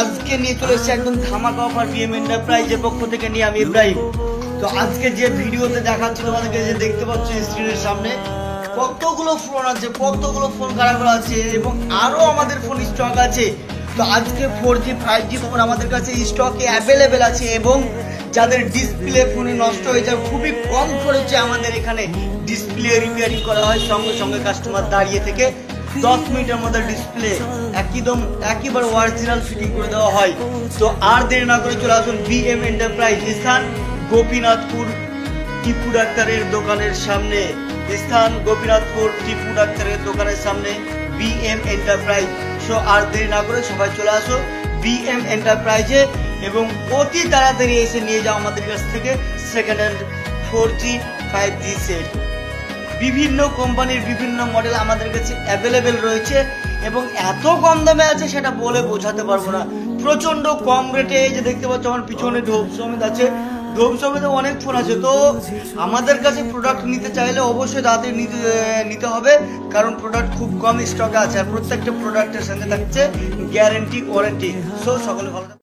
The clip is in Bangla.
আজকে নিয়ে চলে এসেছে একদম ধামাকা অফার বিএম এন্টারপ্রাইজের পক্ষ থেকে নিয়ে আমি ইব্রাহিম। তো আজকে যে ভিডিওতে দেখাচ্ছি তোমাদেরকে, যে দেখতে পাচ্ছ সামনে, কতগুলো ফোন আছে, কতগুলো ফোন খারাপ আছে এবং আরও আমাদের ফোন স্টক আছে। তো আজকে four G five G phone আমাদের কাছে স্টকে অ্যাভেলেবেল আছে এবং যাদের ডিসপ্লে ফোনে নষ্ট হয়ে যায়, খুবই কম খরচে আমাদের এখানে ডিসপ্লে রিপেয়ারিং করা হয়। সঙ্গে সঙ্গে কাস্টমার দাঁড়িয়ে থেকে দশ মিনিটের মধ্যে ডিসপ্লে একদম একেবারে অরিজিনাল ফিটিং করে দেওয়া হয়। তো আর দেরি না করে চলে আসুন বিএম এন্টারপ্রাইজ স্থান গোপীনাথপুর টিপু ডাক্তারের দোকানের সামনে। স্থান গোপীনাথপুর টিপু ডাক্তারের দোকানের সামনে বিএম এন্টারপ্রাইজ সো আর দেরি না করে সবাই চলে আসো বিএম এন্টারপ্রাইজে এবং অতি তাড়াতাড়ি এসে নিয়ে যাও আমাদের কাছ থেকে second hand four G five G set বিভিন্ন কোম্পানির বিভিন্ন মডেল আমাদের কাছে অ্যাভেলেবেল রয়েছে এবং এত কম দামে আছে সেটা বলে বোঝাতে পারব না। প্রচণ্ড কম রেটে এই যে দেখতে পাচ্ছ আমার পিছনে ঢোপ সমেত আছে। ঢোপ তো অনেক ফোন আছে, তো আমাদের কাছে প্রোডাক্ট নিতে চাইলে অবশ্যই তাড়াতাড়ি নিতে নিতে হবে, কারণ প্রোডাক্ট খুব কম স্টকে আছে আর প্রত্যেকটা প্রোডাক্টের সঙ্গে থাকছে গ্যারেন্টি ওয়ারেন্টি সো সকলে ভালো।